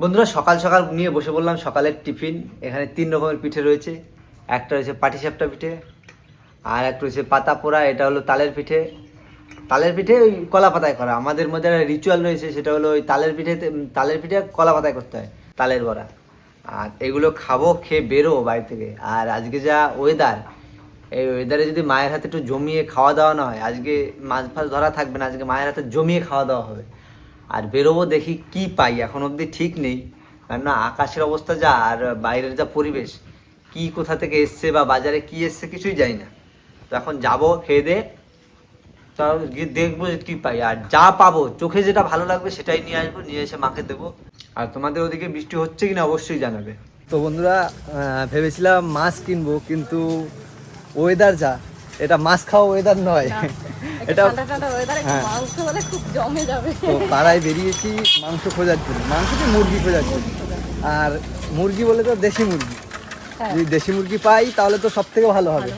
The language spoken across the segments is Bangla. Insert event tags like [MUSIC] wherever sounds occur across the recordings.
বন্ধুরা, সকাল সকাল নিয়ে বসে বললাম সকালের টিফিন, এখানে তিন রকমের পিঠে রয়েছে। একটা রয়েছে পাটিসাপটা পিঠে, আর একটা রয়েছে পাতা পোড়া, এটা হলো তালের পিঠে। তালের পিঠে ওই কলা পাতায় করা। আমাদের মধ্যে একটা রিচুয়াল রয়েছে, সেটা হলো ওই তালের পিঠে তালের পিঠে কলা পাতায় করতে হয়, তালের বড়া। আর এগুলো খাব, খেয়ে বেরো বাড়ি থেকে। আর আজকে যা ওয়েদার এই ওয়েদারে যদি মায়ের হাতে একটু জমিয়ে খাওয়া দাওয়া না হয়, আজকে মাছ ফাছ ধরা থাকবে না, আজকে মায়ের হাতে জমিয়ে খাওয়া দাওয়া হবে। আর বেরোবো দেখি কি পাই, এখন অবধি ঠিক নেই। কেননা আকাশের অবস্থা যা আর বাইরের যা পরিবেশ, কি কোথা থেকে এসছে বা বাজারে কি এসছে কিছুই জানি না। তো এখন যাব, খেয়ে দে গিয়ে দেখব যে কি পাই। আর যা পাবো, চোখে যেটা ভালো লাগবে সেটাই নিয়ে আসব, নিয়ে এসে মাকে দেবো। আর তোমাদের ওদিকে বৃষ্টি হচ্ছে কি না অবশ্যই জানাবে। তো বন্ধুরা ভেবেছিলাম মাছ কিনবো, কিন্তু ওয়েদার যা এটা মাছ খাওয়া ওয়েদার নয়। [LAUGHS] এটা হ্যাঁ। তো পাড়ায় বেরিয়েছি মাংস খোঁজার জন্য। মাংস কি মুরগি খোঁজার জন্য? আর মুরগি বলে তো দেশি মুরগি। হ্যাঁ। যদি দেশি মুরগি পাই তাহলে তো সব থেকে ভালো হবে।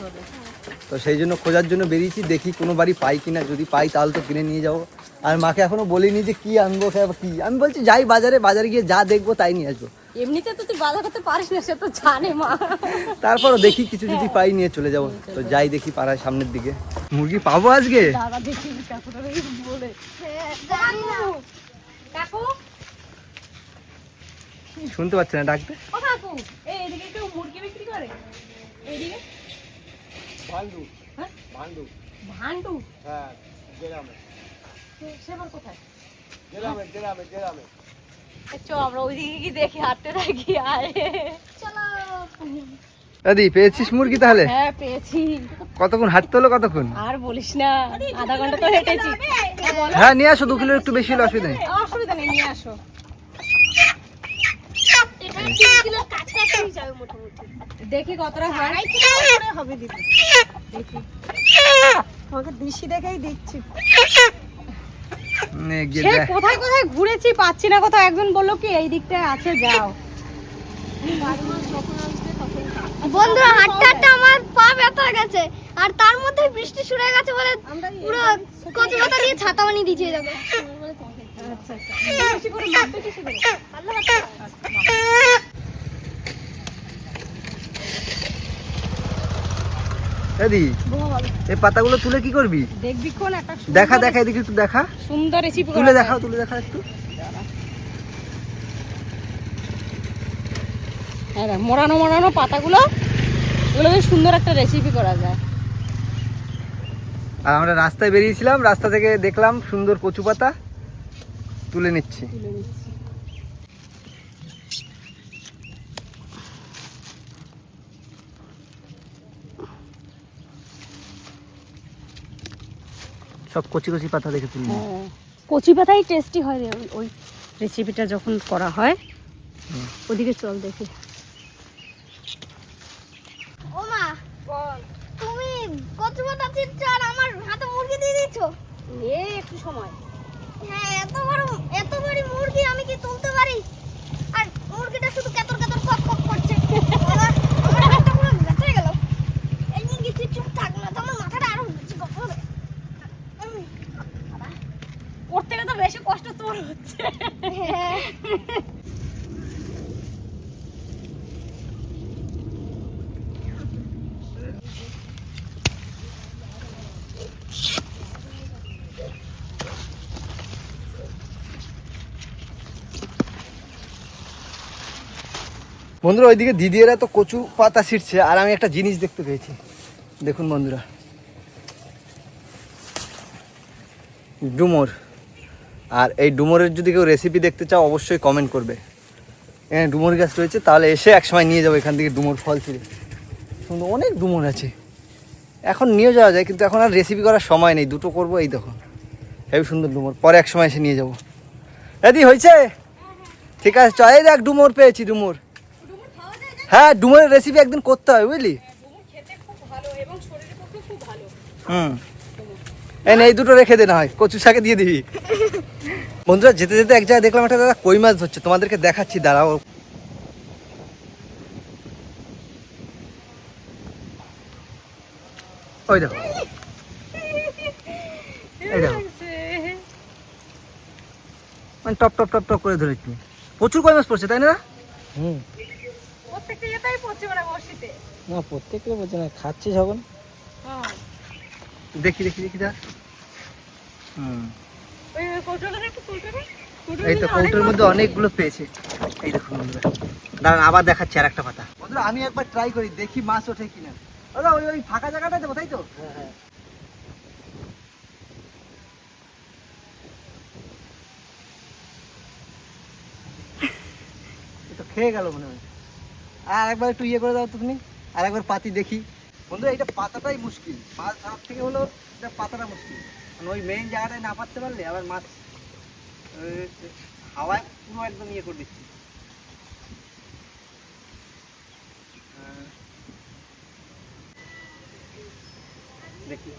তো সেই জন্য খোঁজার জন্য বেরিয়েছি। দেখি কোনো বাড়ি পাই কিনা। যদি পাই তাহলে তো কিনে নিয়ে যাব। আর মাকে এখনও বলিনি যে কি আনব কি? আমি বলছি যাই বাজারে বাজারে গিয়ে যা দেখব তাই নিয়ে আসব। এমনিতে তো তুই বাজার করতে পারিস না সে তো জানে মা। তারপরও দেখি কিছু যদি পাই নিয়ে চলে যাব। তো যাই দেখি পাড়ায় সামনের দিকে। মুরগি পাবো আজকে? দাদা দেখি কাকুটা বলে। কাকু কাকু? শুনতে পাচ্ছি না ডাকতে ও কাকু এই এদিকে কেউ মুরগি বিক্রি করে? এইদিকে ভান্ডু হ্যাঁ? ভান্ডু ভান্ডু হ্যাঁ গ্রামে। সে আবার কোথায়? গ্রামে গ্রামে গ্রামে। এই চ আমরা ওইদিকে কি দেখি হাঁটতে থাকি আয়। চলো। দাদি পেয়েছিস মুরগি তাহলে? হ্যাঁ পেয়েছি। কতক্ষণ? হাঁটতে হলো কতক্ষণ? আর বলিস না আধা ঘণ্টা তো হেঁটেছি। হ্যাঁ নিয়ে আসো দু কিলো একটু বেশি হলে অসুবিধা নেই। অসুবিধা নেই নিয়ে আসো। দেখি কতটা হয়। তোমাকে দিশি দেখেই দিচ্ছি। সে কোথায় কোথায় ঘুরেছি পাচ্ছি না কোথাও একজন বলল কি এই দিকটায় আছে যাও। বন্ধুরা হাঁটতে হাঁটতে আমার পা ব্যথা হয়ে গেছে আর তার মধ্যে বৃষ্টি শুরু হয়ে গেছে বলে পুরো কচু পাতা দিয়ে ছাতা বানিয়ে দিয়েছে দেখো। আচ্ছা আচ্ছা বেশি করে মাপবে বেশি করে দাদি এই পাতাগুলো তুলে কি করবি? দেখবি কোন একটা দেখা দেখা এদিকে একটু দেখা। সুন্দর রেসিপি তুলে দেখাও তুলে দেখা একটু। হ্যাঁ দেখ, মোড়ানো মোড়ানো পাতাগুলো এগুলো বেশ সুন্দর একটা রেসিপি করা যায়। আর আমরা রাস্তায় বেরিয়েছিলাম রাস্তা থেকে দেখলাম সুন্দর কচু পাতা তুলে নিচ্ছি। তুলে নিচ্ছি। সব কচি কচি পাতা দেখে তুলি হ্যাঁ। কচি পাতাই টেস্টি হয় রে ওই- রেসিপিটা যখন করা হয় ওদিকে চল দেখি। ও মা তুমি কচু পাতা আর আমার হাতে মুরগি দিয়ে দিচ্ছ এই একটু সময়। হ্যাঁ এত বড় এত বড় মুরগি আমি কি তুলতে পারি? আর মুরগিটা শুধু কেতর কেতর কক কক করছে আমার আমার হাতটা পুরো ব্যথা হয়ে গেল এই মুরগি তুই চুপ থাক না তো আমার মাথাটা আরও ঘুরছে কখন হবে উম, ওর থেকে তো বেশি কষ্ট তোর হচ্ছে হ্যাঁ বন্ধুরা, ওইদিকে দিদিরা তো কচু পাতা ছিটছে আর আমি একটা জিনিস দেখতে পেয়েছি। দেখুন বন্ধুরা। ডুমোর। আর এই ডুমোরের যদি কেউ রেসিপি দেখতে চাও, অবশ্যই কমেন্ট করবে। এখানে ডুমোর গাছ রয়েছে, তাহলে এসে একসময় নিয়ে যাব এখান থেকে ডুমোর ফল ছিঁড়ে সুন্দর অনেক ডুমোর আছে। এখন নিয়ে যাওয়া যায়, কিন্তু এখন আর রেসিপি করার সময় নেই, দুটো করব এই দেখো হেবি সুন্দর ডুমোর, পরে এক সময় এসে নিয়ে যাব। দাদি হয়েছে? ঠিক আছে, চ, এই দেখ, ডুমোর পেয়েছি, ডুমোর। হ্যাঁ ডুমোরের রেসিপি একদিন করতে হবে বুঝলি? হুম। এই এই দুটো রেখে দে না হয় কচু শাকে দিয়ে দিবি। [LAUGHS] বন্ধুরা যেতে যেতে এক জায়গায় দেখলাম একটা দাদা কই মাছ ধরছে তোমাদেরকে দেখাচ্ছি দাঁড়াও। ওই দেখো। এই দেখো। মানে টপ টপ টপ টপ করে ধরেছি। প্রচুর কয় মাছ পড়ছে তাই না? হুম। প্রত্যেকটা ইয়েতেই পড়ছে ওরা বসিতে না প্রত্যেকটা না খাচ্ছি যখন হ্যাঁ। দেখি দেখি দেখি দা হুম। ওই কৌটোটা একটু কৌটোটা। এই তো কৌটোর মধ্যে অনেকগুলো পেয়েছে। এই দেখুন বন্ধুরা। দাঁড়ান আবার দেখাচ্ছি আর একটা পাতা। বন্ধুরা আমি একবার ট্রাই করি দেখি মাছ ওঠে কিনা। দাদা ওই ওই ফাঁকা জায়গাটা দেবো তাই তো? এ তো খেয়ে গেল মনে হয়। আর একবার একটু ইয়ে করে দাও তো তুমি, আর একবার পাতি দেখি। বন্ধু এটা পাতাটাই মুশকিল। মাছ ধরার থেকে হলো এটা পাতাটা মুশকিল। কারণ ওই মেইন জায়গাটায় না পারতে পারলে আবার মাছ হাওয়ায় পুরো একদম ইয়ে করে দিচ্ছি। দেখি।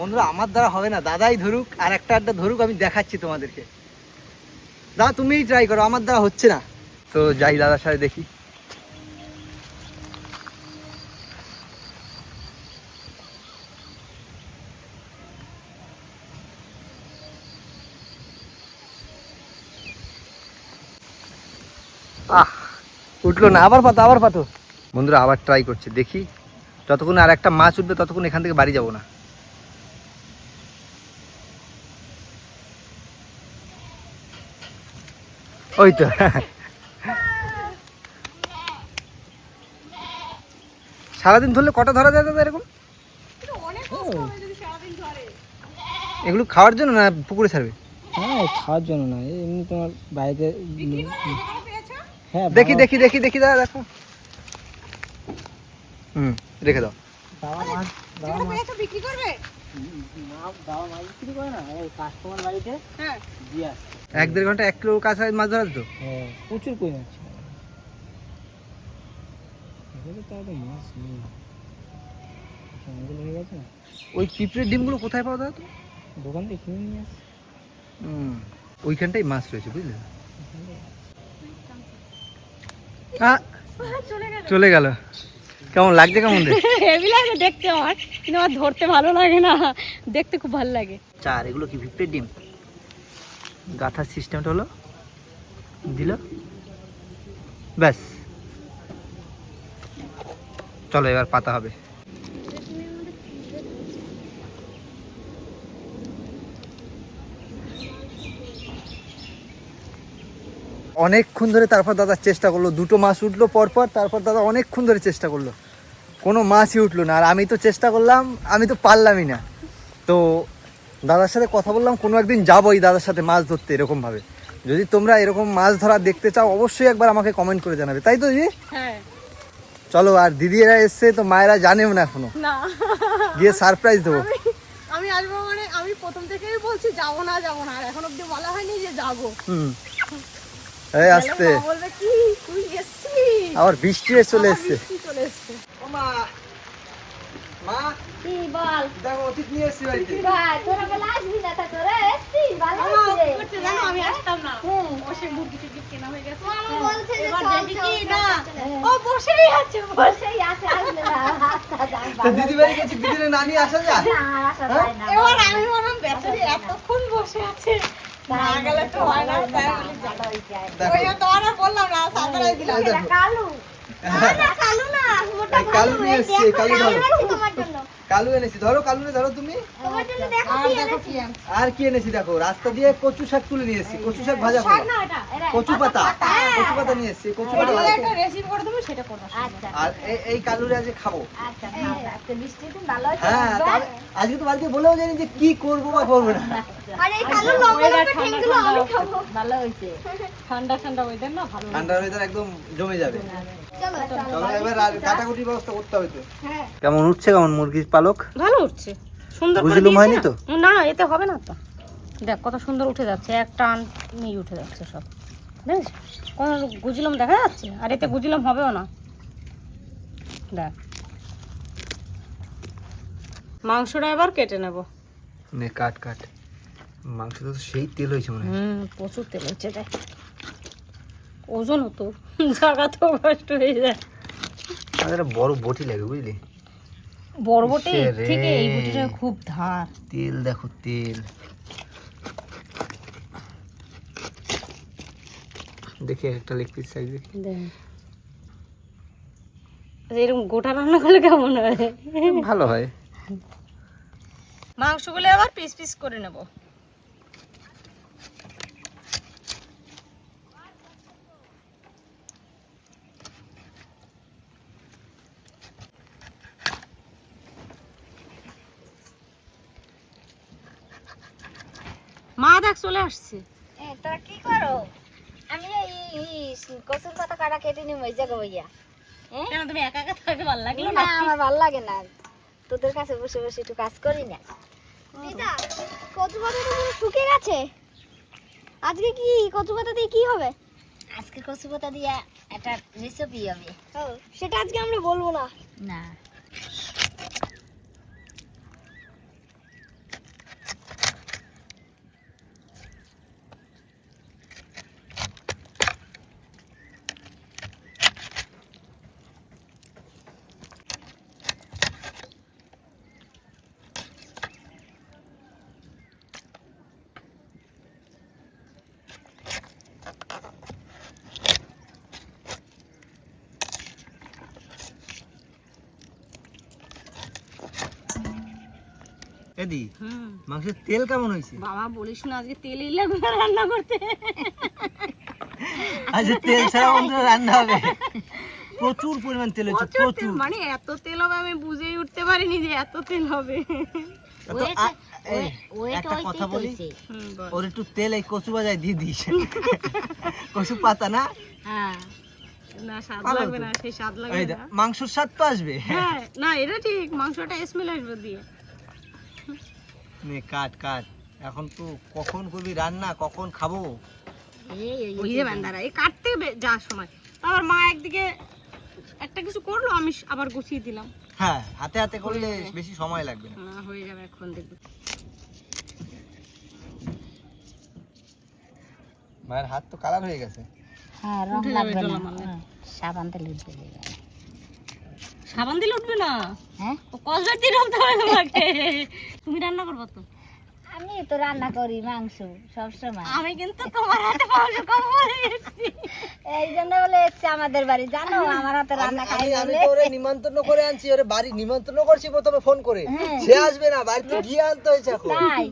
বন্ধুরা, আমার দ্বারা হবে না। দাদাই ধরুক, আর একটা আড্ডা ধরুক, আমি দেখাচ্ছি তোমাদেরকে। দাদা তুমিই ট্রাই করো, আমার দ্বারা হচ্ছে না। তো যাই, দাদার সাথে দেখি। আহ, উঠল না, আবার পাতো আবার পাতো। বন্ধুরা, আবার ট্রাই করছে, দেখি। যতক্ষণ আর একটা মাছ উঠবে, ততক্ষণ এখান থেকে বাড়ি যাব না। ওই তো সারাদিন ধরলে কটা ধরা যায় দাদা এরকম? এগুলো খাওয়ার জন্য না পুকুরে ছাড়বে? হ্যাঁ খাওয়ার জন্য না এমনি তোমার বাড়িতে হ্যাঁ দেখি দেখি দেখি দেখি দাদা দেখো। হুম রেখে দাও। বাবা মাছ বাবা মাছ বিক্রি করবে? বাবা মাছ বিক্রি করে না এই কাস্টমার বাড়িতে হ্যাঁ। দিয়ে আসে এক দেড় ঘণ্টা এক কিলো কাছে মাছ ধরা তো হ্যাঁ প্রচুর কই মাছ মাছ নেই। হয়ে গেছে। ওই পিঁপড়ের ডিমগুলো কোথায় পাওয়া দাদা তো দোকান থেকে কিনে নিয়ে আসে। হুম ওইখানটাই মাছ রয়েছে বুঝলে? চলে গেল। কেমন লাগছে কেমন হেভি লাগে দেখতে আমার কিন্তু আমার ধরতে ভালো লাগে না। দেখতে খুব ভালো লাগে। চার এগুলো কি পিঁপড়ের ডিম? গাথার সিস্টেমটা হলো, দিল, ব্যাস। চলো এবার পাতা হবে। অনেকক্ষণ ধরে তারপর দাদা চেষ্টা করল। দুটো মাছ উঠল পরপর, তারপর দাদা অনেকক্ষণ ধরে চেষ্টা করল। কোনো মাছই উঠল না। আর আমি তো চেষ্টা করলাম, আমি তো পারলামই না। তো দাদার সাথে কথা বললাম কোনো একদিন যাব এই দাদার সাথে মাছ ধরতে এরকমভাবে যদি তোমরা এরকম মাছ ধরা দেখতে চাও অবশ্যই একবার আমাকে কমেন্ট করে জানাবে। তাই তো দিদি? হ্যাঁ। চলো আর দিদিরা এসছে তো মায়েরা জানেও না এখনও। গিয়ে সারপ্রাইজ দেবো। আমি আসব মানে আমি প্রথম থেকেই বলছি যাব না যাব না। আর এখন অব্দি বলা হয়নি যে যাব। হুম। এই আসতে। বলবে কি? তুই এসছিলি আবার বৃষ্টি এসে চলে এসছে। চলে এসছে। মা মা। কি বল? দেখো অতীত নিয়ে এসছি বাড়িতে। ভাই তোরা বলে আসবি না তা তোরা এসছিস ভালো হয়েছে রে। করছে জানো আমি আসতাম না। হুম। বসে মুরগি টুরগি কেনা হয়ে গেছে। মামা বলছে যে এবার দেখি কি না। ও বসেই আছে বসেই আছে। [LAUGHS] আসবে না। দিদি বাড়ি গেছি দিদির না আসা যায় না, আসা যায় না। এবার আমি মনে বেচারি এতক্ষণ বসে আছে না গেলে তো হয় না তাই বলি যা। ভালো হয়েছে, ওই তো আর বললাম না সাদরাই দিলাম। কালু। কালু না, মোটা এই কালু ভালু, নিয়ে এসছি, কালু ধরো। এনেছি কালু এনেছি ধরো কালু ধরো তুমি। তোমার জন্য দেখো আর কি এনেছি। দেখো রাস্তা দিয়ে কচু শাক তুলে নিয়ে এসেছি কচু শাক ভাজা করব না, এটা, এটা, কচু পাতা হ্যাঁ। কচু পাতা নিয়ে এসেছি কচু পাতা করে। আচ্ছা, আর এই- কালুরে আজকে খাব। আচ্ছা, হ্যাঁ আজকে তো বাড়িতে বলেও জানি যে কি করব বা করব না। আর এই কালু লম্বা লম্বা ঠ্যাংগুলো আমি খাব। ভালো হয়েছে। ঠান্ডা ঠান্ডা ওয়েদার না ঠান্ডা ওয়েদার একদম জমে যাবে। হ্যাঁ। কেমন উঠছে কেমন মুরগির পালক? ভালো উঠছে। সুন্দর করে বুঝলুম হয়নি না? তো? না এতে হবে না তো। দেখ কত সুন্দর উঠে যাচ্ছে। এক টান নিয়ে উঠে যাচ্ছে সব। দেখ কোনো গুজলম দেখা যাচ্ছে? আর এতে গুজলম হবেও না। দেখ। মাংসটা এবার কেটে নেব। নে কাট কাট। মাংস তো সেই তেল হয়েছে মনে হয়। হুম প্রচুর তেল হচ্ছে দেখ। ওজন হতো। জায়গা তো কষ্ট হয়ে যায়। একটা বড় বটি লাগে বুঝলি? ইসে রে। থেকে এই বুটিটা খুব ধার। তেল দেখো তেল। দেখি একটা লেগ পিস সাইজ দেখি। আচ্ছা, এরকম গোটা রান্না করলে কেমন হয়? ভালো হয়। মাংসগুলো আবার পিস পিস করে নেব। মা দেখ চলে আসছে। তোরা কি করো? আমি এই কচুর পাতা কাটা কেটে নিই ওই জায়গা বইয়া। কেন তুমি একা একা থাকতে ভালো লাগল না? আমার ভালো লাগে না। তোদের কাছে বসে বসে একটু কাজ করি না। দিদা কচু পাতা তো শুকিয়ে গেছে। আজকে কি কচু পাতা দিয়ে কি হবে? আজকে কচু পাতা দিয়া একটা রেসিপি হবে। সেটা আজকে আমরা বলব না। না। এদি মাংসের তেল কেমন হয়েছে? বাবা বলিস না আজকে তেলই লাগবে রান্না করতে। আচ্ছা তেল ছাড়া অন্য রান্না হবে। প্রচুর পরিমাণ তেল হচ্ছে প্রচুর মানে এত তেল হবে আমি বুঝেই উঠতে পারিনি যে এত তেল হবে। তো আ- এই, ওয়েট একটা কথা বলি? ওর একটু তেল এই কচু বাজায় দিয়ে দিস। কচু পাতা না? হ্যাঁ। না স্বাদ লাগবে তো। না স্বাদ লাগবে না। মাংসর স্বাদ তো আসবে। হ্যাঁ না এটা ঠিক মাংসটা স্মেল আসবে দিয়ে। নে কাট কাট। এখন তো কখন করবি রান্না? কখন খাব? এই এই ওই যে বান্দারা এই কাটতে যাওয়ার সময়। তারপর মা একদিকে একটা কিছু করল আমি আবার গুছিয়ে দিলাম। হ্যাঁ হাতে হাতে করলে বেশি সময় লাগবে না। না হয়ে যাবে এখন দেখবি। মায়ের হাত তো কালার হয়ে গেছে। হ্যাঁ রং লাগবে না। হ্যাঁ, সাবান তেল উঠবে সাবান দিলে উঠবে না? হ্যাঁ? কসবার দিয়ে রাখতে হবে তোমাকে। তুমি রান্না করব তো? আমি তো রান্না করি মাংস সব সময় আমি কিন্তু তোমার হাতে মাংস বলে এই জন্য বলে এসছে আমাদের বাড়ি। জানো আমার হাতে রান্না খাই আমি ওরে নিমন্ত্রণ করে আনছি ওরে বাড়ি নিমন্ত্রণ করছি প্রথমে ফোন করে। সে আসবে না বাড়িতে গিয়ে আনতে হয়েছে এখন। তাই।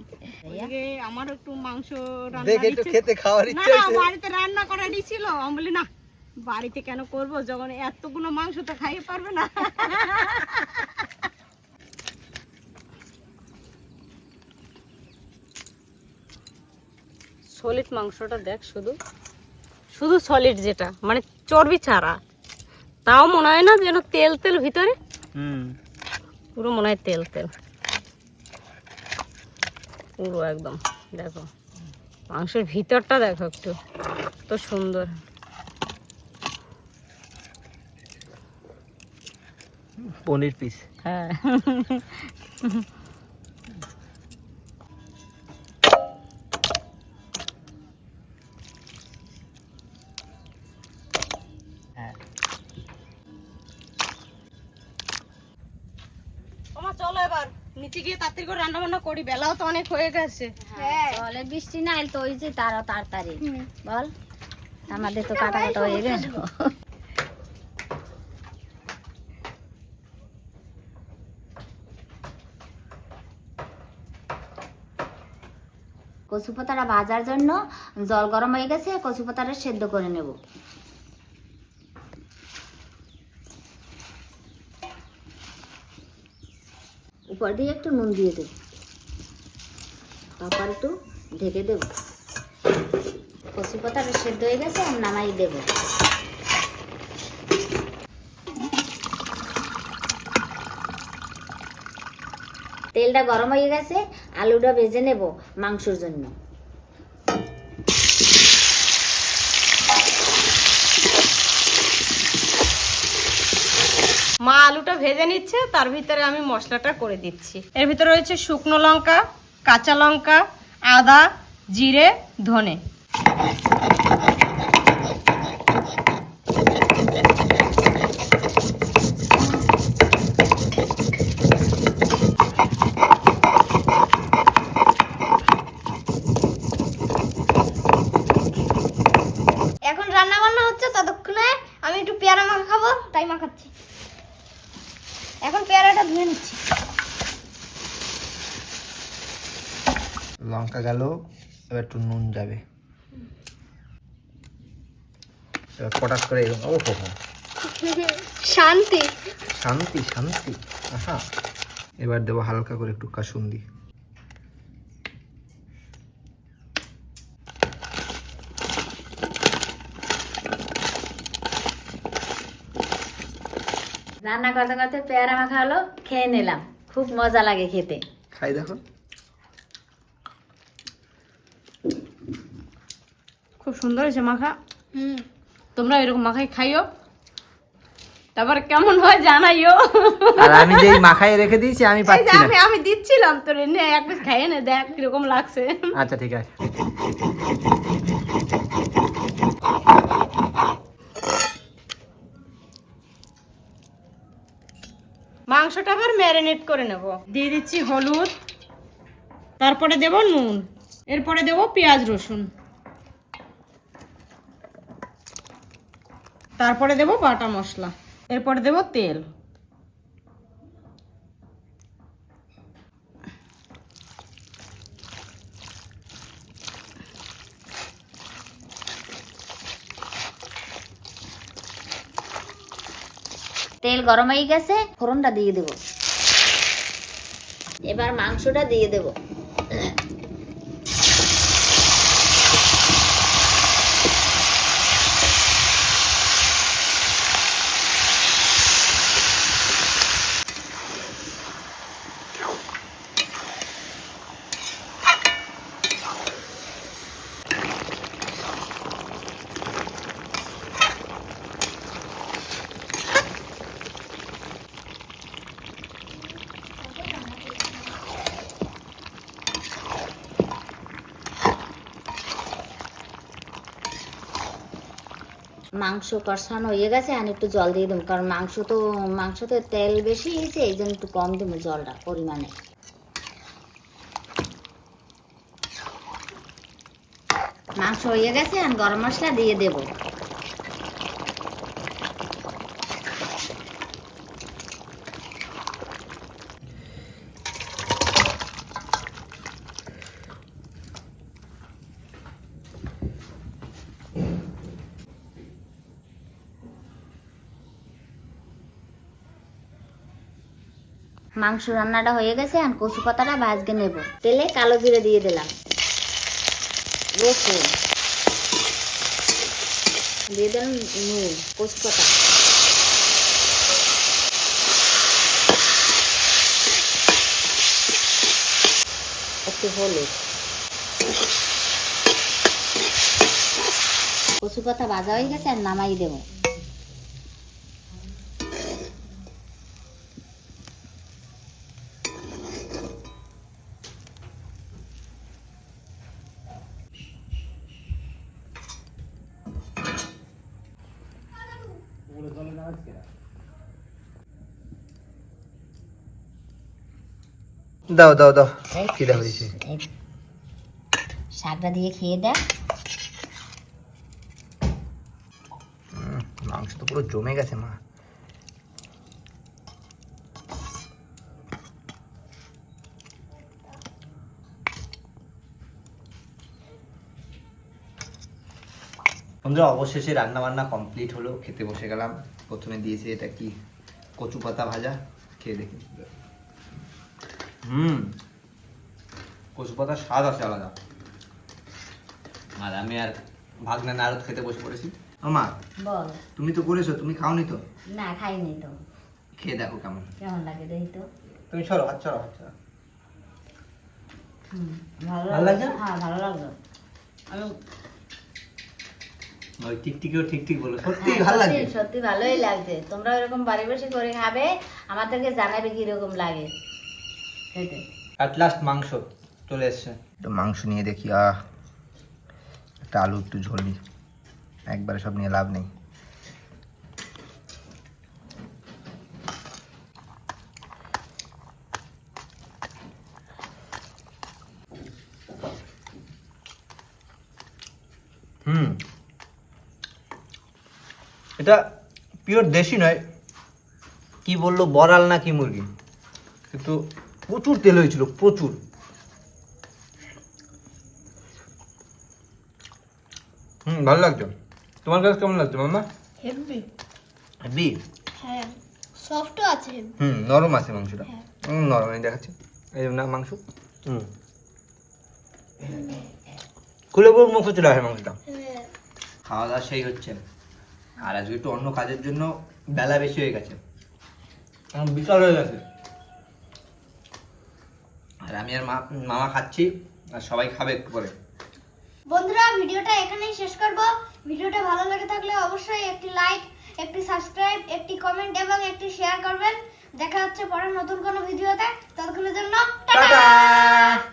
আমার একটু মাংস রান্না দেখে একটু খেতে খাওয়ার না ইচ্ছে না বাড়িতে রান্না করার ছিল। আমি বলি না বাড়িতে কেন করব? যখন এতগুলো মাংস তো খাইয়ে পারবে না। সলিড মাংসটা দেখ শুধু। শুধু সলিড যেটা মানে চর্বি ছাড়া। তাও মনে হয় না যেন তেল তেল ভিতরে? হুম। পুরো মনে হয় তেল তেল। পুরো একদম দেখো। মাংসের ভিতরটা দেখো একটু তো সুন্দর। পনির পিস হ্যাঁ। হ্যাঁ। চলো এবার। নিচে গিয়ে তাড়াতাড়ি করে রান্না বান্না করি। বেলাও তো অনেক হয়ে গেছে। হ্যাঁ চলে। বৃষ্টি নাই তো ওই যে তারা তাড়াতাড়ি। বল। আমাদের তো কাটা কাটা হয়ে গেল। কচু পাতাটা ভাজার জন্য জল গরম হয়ে গেছে কচু পাতাটা সেদ্ধ করে নেব। উপর দিয়ে একটু নুন দিয়ে দেব। তারপর একটু ঢেকে দেব। কচু পাতাটা সেদ্ধ হয়ে গেছে আর নামাই দেব। তেলটা গরম হয়ে গেছে, আলুটা ভেজে নেব মাংসর জন্য। মা আলুটা ভেজে নিচ্ছে, তার ভিতরে আমি মশলাটা করে দিচ্ছি। এর ভিতরে রয়েছে শুকনো লঙ্কা, কাঁচা লঙ্কা, আদা, জিরে, ধনে। আমি একটু পেয়ারা মাখা খাব তাই মাখাচ্ছি। এখন পেয়ারাটা ধুয়ে নিচ্ছি। লঙ্কা গেল এবার একটু নুন যাবে। এবার পটাশ করে এরকম শান্তি। শান্তি শান্তি হ্যাঁ এবার দেবো হালকা করে একটু কাসুন্দি। রান্না করতে করতে পেয়ারা মাখা হলো খেয়ে নিলাম। খুব মজা লাগে খেতে। খাই দেখো। খুব সুন্দর হয়েছে মাখা। হুম। তোমরা এরকম মাখাই খাইও। তারপর কেমন হয় জানাইও। আর আমি যে মাখায় রেখে দিয়েছি আমি পাচ্ছি না। আমি আমি দিচ্ছিলাম তোর নে এক পিস খাইয়ে নে দেখ কীরকম লাগছে। আচ্ছা ঠিক আছে। মাংসটা আবার ম্যারিনেট করে নেব। দিয়ে দিচ্ছি হলুদ, তারপরে দেব নুন, এরপরে দেব পেঁয়াজ রসুন। তারপরে দেব বাটা মশলা, এরপরে দেব তেল। তেল গরম হয়ে গেছে ফোড়নটা দিয়ে দেব। এবার মাংসটা দিয়ে দেব। মাংস কষানো হয়ে গেছে, আমি একটু জল দিয়ে দেবো। কারণ মাংস তো মাংস তো তেল বেশি হয়েছে, এই জন্য একটু কম দেবো জলটা পরিমাণে। মাংস হয়ে গেছে, আমি গরম মশলা দিয়ে দেবো। মাংস রান্নাটা হয়ে গেছে আর কচু পাতাটা ভাজকে নেব। তেলে কালো জিরে দিয়ে দিলাম। রসুন। দিয়ে দিলাম নুন কচু পাতা একটু হলুদ। কচু পাতা ভাজা হয়ে গেছে আর নামাই দেবো। দাও দাও দাও। খিদা হয়েছে শাকটা দিয়ে খেয়ে দেখ মাংস তো পুরো জমে গেছে মা। বন্ধুরা অবশেষে রান্না বান্না কমপ্লিট হলো। খেতে বসে গেলাম। প্রথমে দিয়েছে এটা কি? কচু পাতা ভাজা। খেয়ে দেখি। হুম। কচু পাতার স্বাদ আছে আলাদা। আর আমি আর ভাগনা নারদ খেতে বসে পড়েছি। আমা বল। তুমি তো করেছ তুমি খাওনি তো? না খাইনি তো। খেয়ে দেখো কেমন। কেমন লাগে দেখি তো। তুমি সরো হাত সরো হাত সরো। ভালো ভালো লাগছে? লাগছে? হ্যাঁ ভালো লাগল। আমি ওই টিকটিকিও ঠিক ঠিক বলো সত্যি হ্যাঁ, ভালো সত্যি- লাগে। সত্যি ভালোই লাগছে। তোমরা এরকম বাড়ি বসে করে খাবে আমাদেরকে জানাবে কীরকম লাগে। খেতে অ্যাট লাস্ট মাংস চলে এসছে। একটু মাংস নিয়ে দেখি আহ একটা আলু একটু ঝোল একবারে সব নিয়ে লাভ নেই। হুম। এটা পিওর দেশি নয়। কি বলল বড়াল না কি মুরগি? কিন্তু প্রচুর তেল হয়েছিল প্রচুর। হুম ভালো লাগছে। তোমার কাছে কেমন লাগছে মামা হেভি। হেভি? হ্যাঁ সফটও আছে হুম নরম আছে মাংসটা। হুম নরম আমি দেখাচ্ছি। এই না মাংস। হুম। খুলে পুরো মুখ চলে আসে মাংসটা। হ্যাঁ। খাওয়া দাওয়া সেই হচ্ছে। আর আজকে একটু অন্য কাজের জন্য বেলা বেশি হয়ে গেছে। বিশাল হয়ে গেছে। আর আমি আর মামা খাচ্ছি আর সবাই খাবে একটু পরে। বন্ধুরা ভিডিওটা এখানেই শেষ করব। ভিডিওটা ভালো লাগে থাকলে অবশ্যই একটি লাইক একটি সাবস্ক্রাইব একটি কমেন্ট এবং একটি শেয়ার করবেন। দেখা হচ্ছে পরের নতুন কোনো ভিডিওতে। ততক্ষণের জন্য টাটা! টাটা!